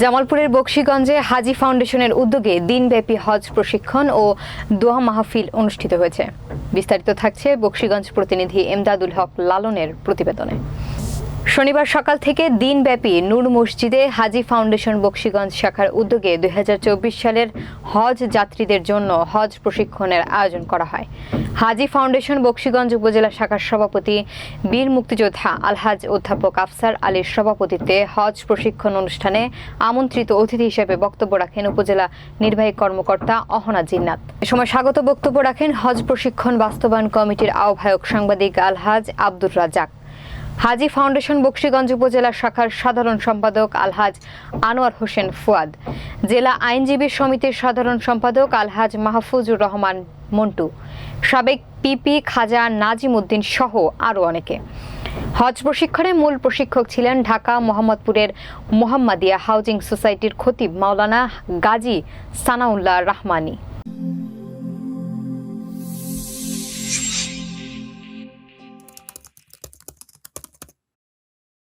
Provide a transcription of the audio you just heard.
জামালপুরের বক্সিগঞ্জে হাজি ফাউন্ডেশনের উদ্যোগে দিনব্যাপী হজ প্রশিক্ষণ ও দোয়া মাহফিল অনুষ্ঠিত হয়েছে। বিস্তারিত থাকছে বক্সিগঞ্জ প্রতিনিধি এমদাদুল হক লালনের প্রতিবেদনে। শনিবার সকাল থেকে দিনব্যাপী নূর মসজিদে হাজি ফাউন্ডেশন বক্সিগঞ্জ শাখার উদ্যোগে দুই হাজার চব্বিশ সালের হজ যাত্রীদের জন্য হজ প্রশিক্ষণের আয়োজন করা হয়। হাজি ফাউন্ডেশন বক্সিগঞ্জ উপজেলা শাখার সভাপতি বীর মুক্তিযোদ্ধা আলহাজ অধ্যাপক আফসার আলীর সভাপতিত্বে হজ প্রশিক্ষণ অনুষ্ঠানে আমন্ত্রিত অতিথি হিসেবে বক্তব্য রাখেন উপজেলা নির্বাহী কর্মকর্তা অহনা জিন্নাত। এ সময় স্বাগত বক্তব্য রাখেন হজ প্রশিক্ষণ বাস্তবায়ন কমিটির আহ্বায়ক সাংবাদিক আলহাজ আব্দুর রাজাক হাজি ফাউন্ডেশন বক্সিগঞ্জ উপজেলা শাখার সাধারণ সম্পাদক আলহাজ আনোয়ার হোসেন ফুয়াদ। জেলা আইনজীবী সমিতির সাধারণ সম্পাদক আলহাজ মাহফুজুর রহমান মন্টু। সাবেক পিপি খাজা নাজিম উদ্দিন সহ আরও অনেকে। হজ প্রশিক্ষণে মূল প্রশিক্ষক ছিলেন ঢাকা মোহাম্মদপুরের মোহাম্মদিয়া হাউজিং সোসাইটির খতিব মাওলানা গাজী সানাউল্লাহ রহমানী।